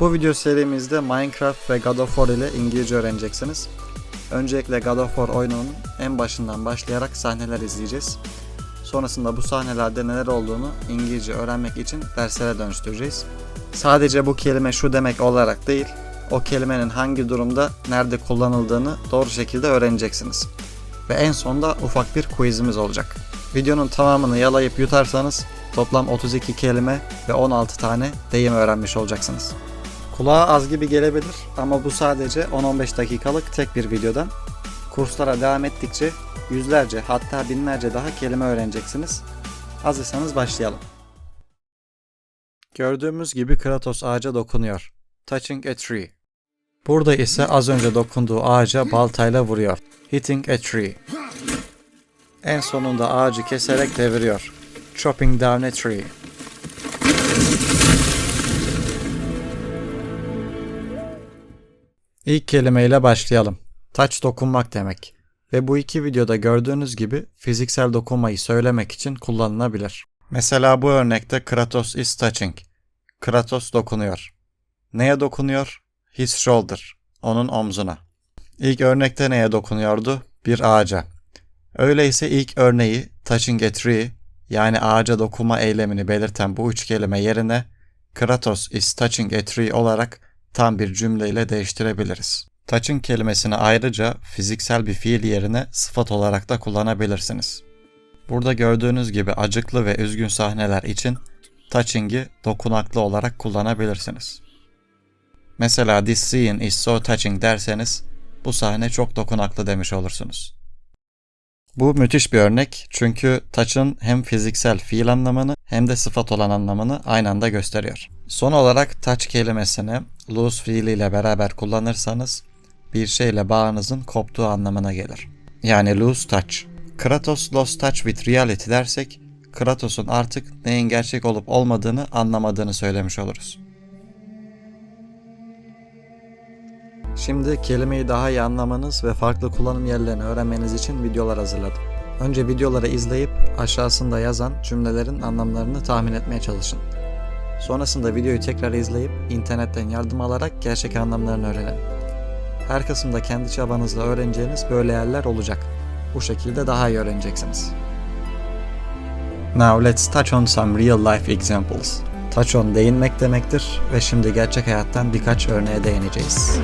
Bu video serimizde Minecraft ve God of War ile İngilizce öğreneceksiniz. Öncelikle God of War oyununun en başından başlayarak sahneler izleyeceğiz. Sonrasında bu sahnelerde neler olduğunu İngilizce öğrenmek için derslere dönüştüreceğiz. Sadece bu kelime şu demek olarak değil, o kelimenin hangi durumda nerede kullanıldığını doğru şekilde öğreneceksiniz. Ve en sonda ufak bir quizimiz olacak. Videonun tamamını yalayıp yutarsanız toplam 32 kelime ve 16 tane deyim öğrenmiş olacaksınız. Kulağa az gibi gelebilir ama bu sadece 10-15 dakikalık tek bir videodan. Kurslara devam ettikçe yüzlerce hatta binlerce daha kelime öğreneceksiniz. Hazırsanız başlayalım. Gördüğümüz gibi Kratos ağaca dokunuyor. Touching a tree. Burada ise az önce dokunduğu ağaca baltayla vuruyor. Hitting a tree. En sonunda ağacı keserek deviriyor. Chopping down a tree. İlk kelimeyle başlayalım. Touch dokunmak demek. Ve bu iki videoda gördüğünüz gibi fiziksel dokunmayı söylemek için kullanılabilir. Mesela bu örnekte Kratos is touching. Kratos dokunuyor. Neye dokunuyor? His shoulder. Onun omzuna. İlk örnekte neye dokunuyordu? Bir ağaca. Öyleyse ilk örneği touching a tree yani ağaca dokunma eylemini belirten bu üç kelime yerine Kratos is touching a tree olarak tam bir cümleyle değiştirebiliriz. Touching kelimesini ayrıca fiziksel bir fiil yerine sıfat olarak da kullanabilirsiniz. Burada gördüğünüz gibi acıklı ve üzgün sahneler için touching'i dokunaklı olarak kullanabilirsiniz. Mesela this scene is so touching derseniz bu sahne çok dokunaklı demiş olursunuz. Bu müthiş bir örnek çünkü touch'ın hem fiziksel fiil anlamını hem de sıfat olan anlamını aynı anda gösteriyor. Son olarak touch kelimesini lose fiiliyle beraber kullanırsanız bir şeyle bağınızın koptuğu anlamına gelir. Yani lose touch. Kratos lost touch with reality dersek Kratos'un artık neyin gerçek olup olmadığını anlamadığını söylemiş oluruz. Şimdi kelimeyi daha iyi anlamanız ve farklı kullanım yerlerini öğrenmeniz için videolar hazırladım. Önce videoları izleyip aşağısında yazan cümlelerin anlamlarını tahmin etmeye çalışın. Sonrasında videoyu tekrar izleyip internetten yardım alarak gerçek anlamlarını öğrenin. Her kısımda kendi çabanızla öğreneceğiniz böyle yerler olacak. Bu şekilde daha iyi öğreneceksiniz. Now let's touch on some real life examples. Touch on değinmek demektir ve şimdi gerçek hayattan birkaç örneğe değineceğiz.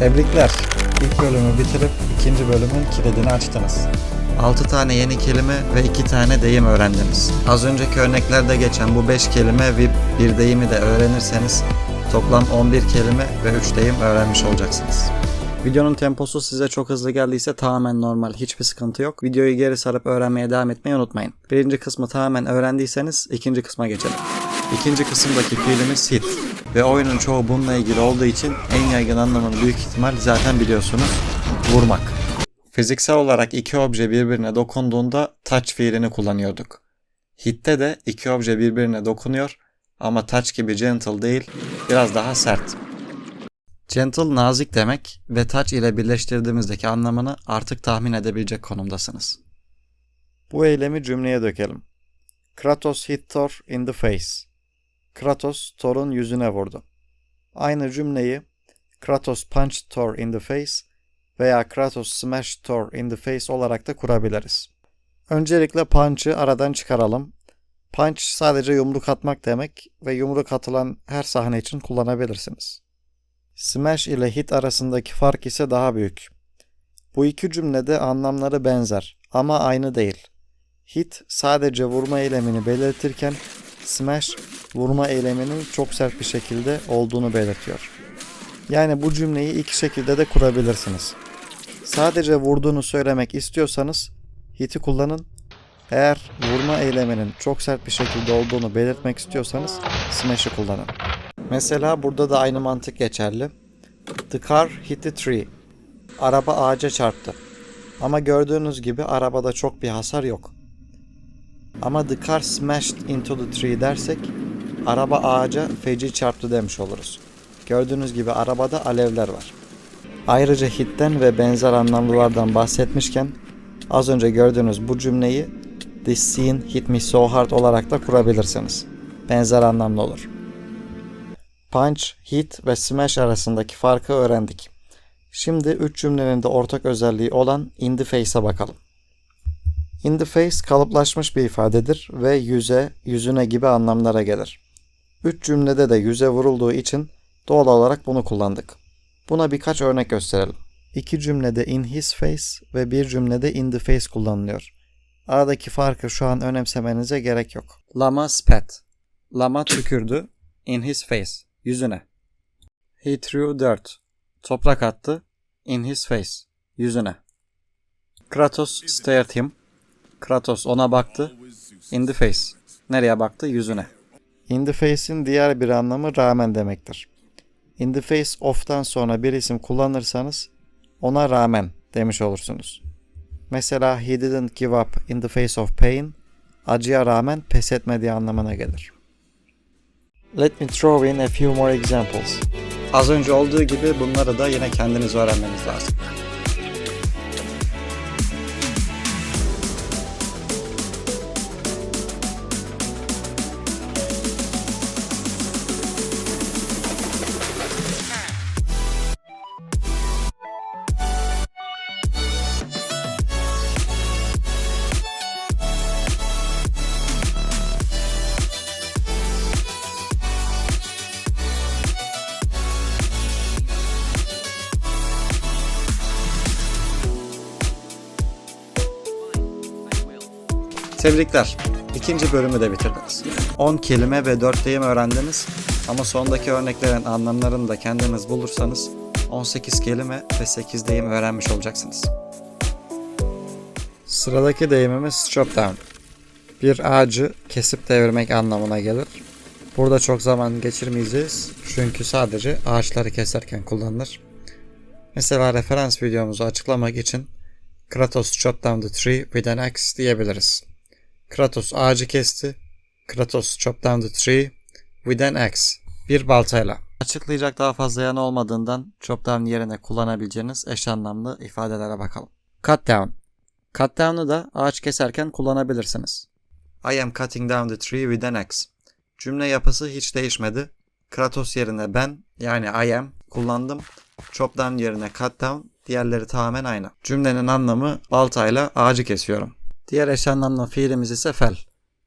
Tebrikler. İlk bölümü bitirip ikinci bölümün kilidini açtınız. 6 tane yeni kelime ve 2 tane deyim öğrendiniz. Az önceki örneklerde geçen bu 5 kelime ve bir deyimi de öğrenirseniz toplam 11 kelime ve 3 deyim öğrenmiş olacaksınız. Videonun temposu size çok hızlı geldiyse tamamen normal, hiçbir sıkıntı yok. Videoyu geri sarıp öğrenmeye devam etmeyi unutmayın. Birinci kısmı tamamen öğrendiyseniz ikinci kısma geçelim. İkinci kısımdaki fiilimiz hit ve oyunun çoğu bununla ilgili olduğu için en yaygın anlamını büyük ihtimal zaten biliyorsunuz. Vurmak. Fiziksel olarak iki obje birbirine dokunduğunda touch fiilini kullanıyorduk. Hit'te de iki obje birbirine dokunuyor ama touch gibi gentle değil, biraz daha sert. Gentle nazik demek ve touch ile birleştirdiğimizdeki anlamını artık tahmin edebilecek konumdasınız. Bu eylemi cümleye dökelim. Kratos hit Thor in the face. Kratos Thor'un yüzüne vurdu. Aynı cümleyi Kratos punched Thor in the face veya Kratos smashed Thor in the face olarak da kurabiliriz. Öncelikle punch'ı aradan çıkaralım. Punch sadece yumruk atmak demek ve yumruk atılan her sahne için kullanabilirsiniz. Smash ile hit arasındaki fark ise daha büyük. Bu iki cümlede anlamları benzer ama aynı değil. Hit sadece vurma eylemini belirtirken smash vurma eyleminin çok sert bir şekilde olduğunu belirtiyor. Yani bu cümleyi iki şekilde de kurabilirsiniz. Sadece vurduğunu söylemek istiyorsanız hit'i kullanın. Eğer vurma eyleminin çok sert bir şekilde olduğunu belirtmek istiyorsanız smash'ı kullanın. Mesela burada da aynı mantık geçerli. The car hit the tree. Araba ağaca çarptı. Ama gördüğünüz gibi arabada çok bir hasar yok. Ama the car smashed into the tree dersek araba ağaca feci çarptı demiş oluruz. Gördüğünüz gibi arabada alevler var. Ayrıca hitten ve benzer anlamlılardan bahsetmişken az önce gördüğünüz bu cümleyi This scene hit me so hard olarak da kurabilirsiniz. Benzer anlamlı olur. Punch, hit ve smash arasındaki farkı öğrendik. Şimdi üç cümlenin de ortak özelliği olan in the face'a bakalım. In the face kalıplaşmış bir ifadedir ve yüze, yüzüne gibi anlamlara gelir. Üç cümlede de yüze vurulduğu için doğal olarak bunu kullandık. Buna birkaç örnek gösterelim. İki cümlede in his face ve bir cümlede in the face kullanılıyor. Aradaki farkı şu an önemsemenize gerek yok. Lama spat. Lama tükürdü. In his face. Yüzüne. He threw dirt. Toprak attı. In his face. Yüzüne. Kratos stared him. Kratos ona baktı. In the face. Nereye baktı? Yüzüne. In the face'in diğer bir anlamı rağmen demektir. In the face of'tan sonra bir isim kullanırsanız ona rağmen demiş olursunuz. Mesela he didn't give up in the face of pain acıya rağmen pes etmediği anlamına gelir. Let me throw in a few more examples. Az önce olduğu gibi bunları da yine kendiniz öğrenmeniz lazım. Tebrikler. İkinci bölümü de bitirdiniz. 10 kelime ve 4 deyim öğrendiniz ama sondaki örneklerin anlamlarını da kendiniz bulursanız 18 kelime ve 8 deyim öğrenmiş olacaksınız. Sıradaki deyimimiz chop down. Bir ağacı kesip devirmek anlamına gelir. Burada çok zaman geçirmeyeceğiz çünkü sadece ağaçları keserken kullanılır. Mesela referans videomuzu açıklamak için Kratos chopped down the tree with an axe diyebiliriz. Kratos ağacı kesti. Kratos chopped down the tree with an axe. Bir baltayla. Açıklayacak daha fazla yanı olmadığından chop down yerine kullanabileceğiniz eş anlamlı ifadelere bakalım. Cut down. Cut down'u da ağaç keserken kullanabilirsiniz. I am cutting down the tree with an axe. Cümle yapısı hiç değişmedi. Kratos yerine ben yani I am kullandım. Chop down yerine cut down diğerleri tamamen aynı. Cümlenin anlamı baltayla ağacı kesiyorum. Diğer eş fiilimiz ise fel.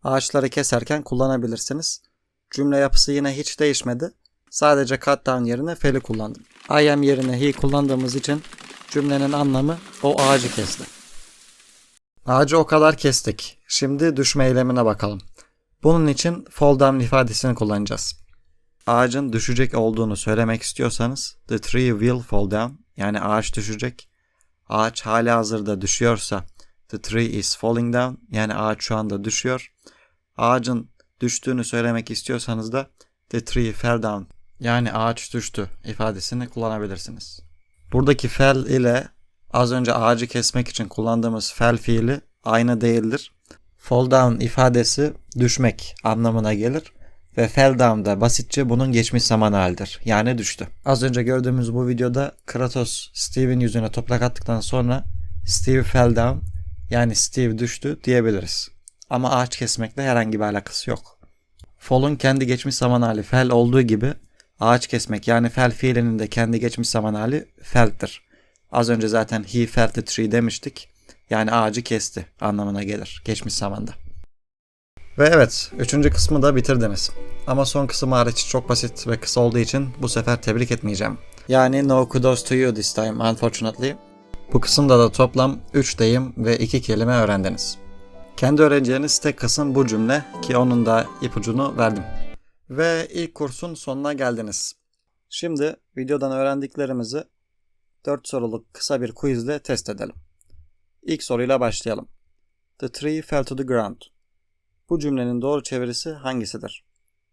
Ağaçları keserken kullanabilirsiniz. Cümle yapısı yine hiç değişmedi. Sadece cut down yerine fel'i kullandım. I am yerine he kullandığımız için cümlenin anlamı o ağacı kesti. Ağacı o kadar kestik. Şimdi düşme eylemine bakalım. Bunun için fall down ifadesini kullanacağız. Ağacın düşecek olduğunu söylemek istiyorsanız the tree will fall down yani ağaç düşecek. Ağaç hala hazırda düşüyorsa The tree is falling down. Yani ağaç şu anda düşüyor. Ağacın düştüğünü söylemek istiyorsanız da the tree fell down. Yani ağaç düştü ifadesini kullanabilirsiniz. Buradaki fell ile az önce ağacı kesmek için kullandığımız fell fiili aynı değildir. Fall down ifadesi düşmek anlamına gelir ve fell down da basitçe bunun geçmiş zaman halidir. Yani düştü. Az önce gördüğümüz bu videoda Kratos Steve'in yüzüne toprak attıktan sonra Steve fell down yani Steve düştü diyebiliriz. Ama ağaç kesmekle herhangi bir alakası yok. Fall'un kendi geçmiş zaman hali fell olduğu gibi ağaç kesmek yani fell fiilinin de kendi geçmiş zaman hali fell'tir. Az önce zaten he felled the tree demiştik. Yani ağacı kesti anlamına gelir geçmiş zamanda. Ve evet, üçüncü kısmı da bitirdiniz. Ama son kısım hariç çok basit ve kısa olduğu için bu sefer tebrik etmeyeceğim. Yani no kudos to you this time unfortunately. Bu kısımda da toplam 3 deyim ve 2 kelime öğrendiniz. Kendi öğreneceğiniz tek kısım bu cümle ki onun da ipucunu verdim. Ve ilk kursun sonuna geldiniz. Şimdi videodan öğrendiklerimizi 4 soruluk kısa bir quizle test edelim. İlk soruyla başlayalım. The tree fell to the ground. Bu cümlenin doğru çevirisi hangisidir?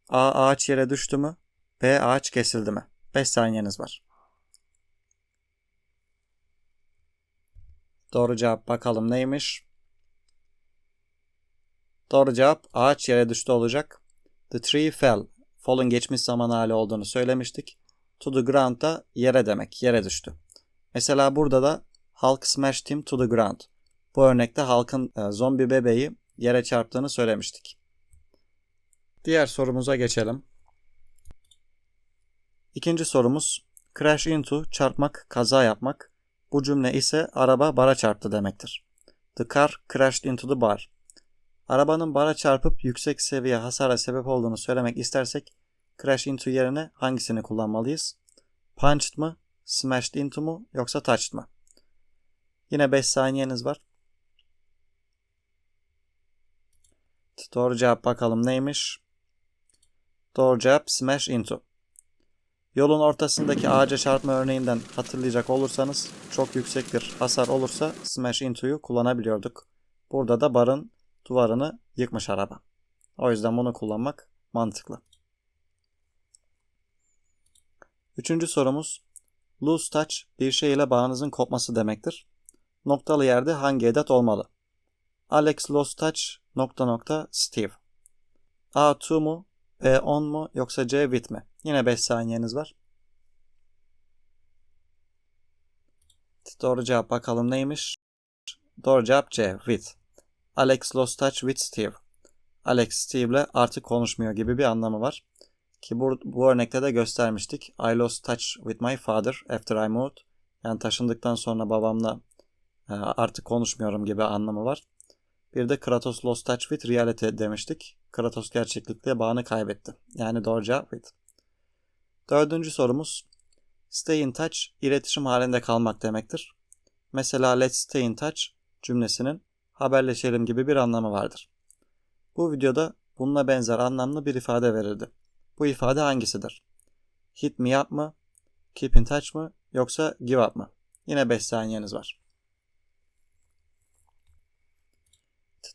A. Ağaç yere düştü mü? B. Ağaç kesildi mi? 5 saniyeniz var. Doğru cevap bakalım neymiş? Doğru cevap ağaç yere düştü olacak. The tree fell. Fall'ın geçmiş zaman hali olduğunu söylemiştik. To the ground da yere demek. Yere düştü. Mesela burada da Hulk smashed him to the ground. Bu örnekte Hulk'ın e, zombi bebeği yere çarptığını söylemiştik. Diğer sorumuza geçelim. İkinci sorumuz crash into çarpmak, kaza yapmak. Bu cümle ise araba bara çarptı demektir. The car crashed into the bar. Arabanın bara çarpıp yüksek seviye hasara sebep olduğunu söylemek istersek crash into yerine hangisini kullanmalıyız? Punched mı, smashed into mu yoksa touched mı? Yine 5 saniyeniz var. Doğru cevap bakalım neymiş? Doğru cevap smash into. Yolun ortasındaki ağaca çarpma örneğinden hatırlayacak olursanız çok yüksek bir hasar olursa smash into'yu kullanabiliyorduk. Burada da barın duvarını yıkmış araba. O yüzden bunu kullanmak mantıklı. Üçüncü sorumuz lose touch bir şey ile bağınızın kopması demektir. Noktalı yerde hangi edat olmalı? Alex lost touch nokta nokta Steve. A to mu? B on mu? Yoksa C with mi? Yine 5 saniyeniz var. Doğru cevap bakalım neymiş? Doğru cevap C with. Alex lost touch with Steve. Alex Steve ile artık konuşmuyor gibi bir anlamı var. Ki bu, bu örnekte de göstermiştik. I lost touch with my father after I moved. Yani taşındıktan sonra babamla e, artık konuşmuyorum gibi anlamı var. Bir de Kratos lost touch with reality demiştik. Kratos gerçeklikle bağını kaybetti. Yani doğru cevap with. Dördüncü sorumuz. Stay in touch, iletişim halinde kalmak demektir. Mesela let's stay in touch cümlesinin haberleşelim gibi bir anlamı vardır. Bu videoda bununla benzer anlamlı bir ifade verildi. Bu ifade hangisidir? Hit me up mı? Keep in touch mı? Yoksa give up mı? Yine 5 saniyeniz var.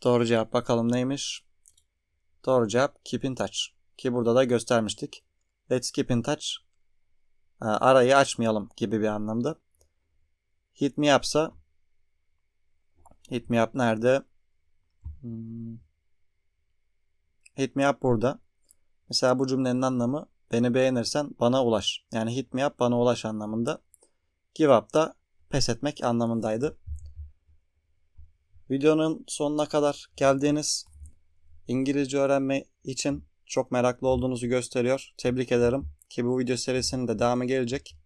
Doğru cevap bakalım neymiş? Doğru cevap keep in touch. Ki burada da göstermiştik. Let's keep in touch. Arayı açmayalım gibi bir anlamda. Hit me up'sa Hit me up nerede? Hmm. Hit me up burada. Mesela bu cümlenin anlamı beni beğenirsen bana ulaş. Yani hit me up bana ulaş anlamında. Give up da pes etmek anlamındaydı. Videonun sonuna kadar geldiğiniz İngilizce öğrenme için çok meraklı olduğunuzu gösteriyor. Tebrik ederim ki bu video serisinin de devamı gelecek.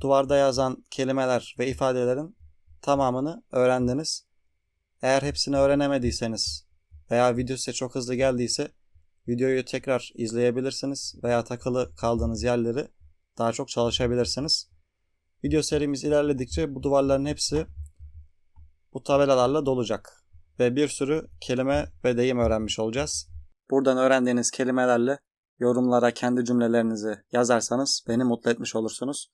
Duvarda yazan kelimeler ve ifadelerin tamamını öğrendiniz. Eğer hepsini öğrenemediyseniz veya video size çok hızlı geldiyse videoyu tekrar izleyebilirsiniz veya takılı kaldığınız yerleri daha çok çalışabilirsiniz. Video serimiz ilerledikçe bu duvarların hepsi bu tabelalarla dolacak ve bir sürü kelime ve deyim öğrenmiş olacağız. Buradan öğrendiğiniz kelimelerle yorumlara kendi cümlelerinizi yazarsanız beni mutlu etmiş olursunuz.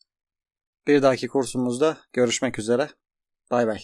Bir dahaki kursumuzda görüşmek üzere. Bay bay.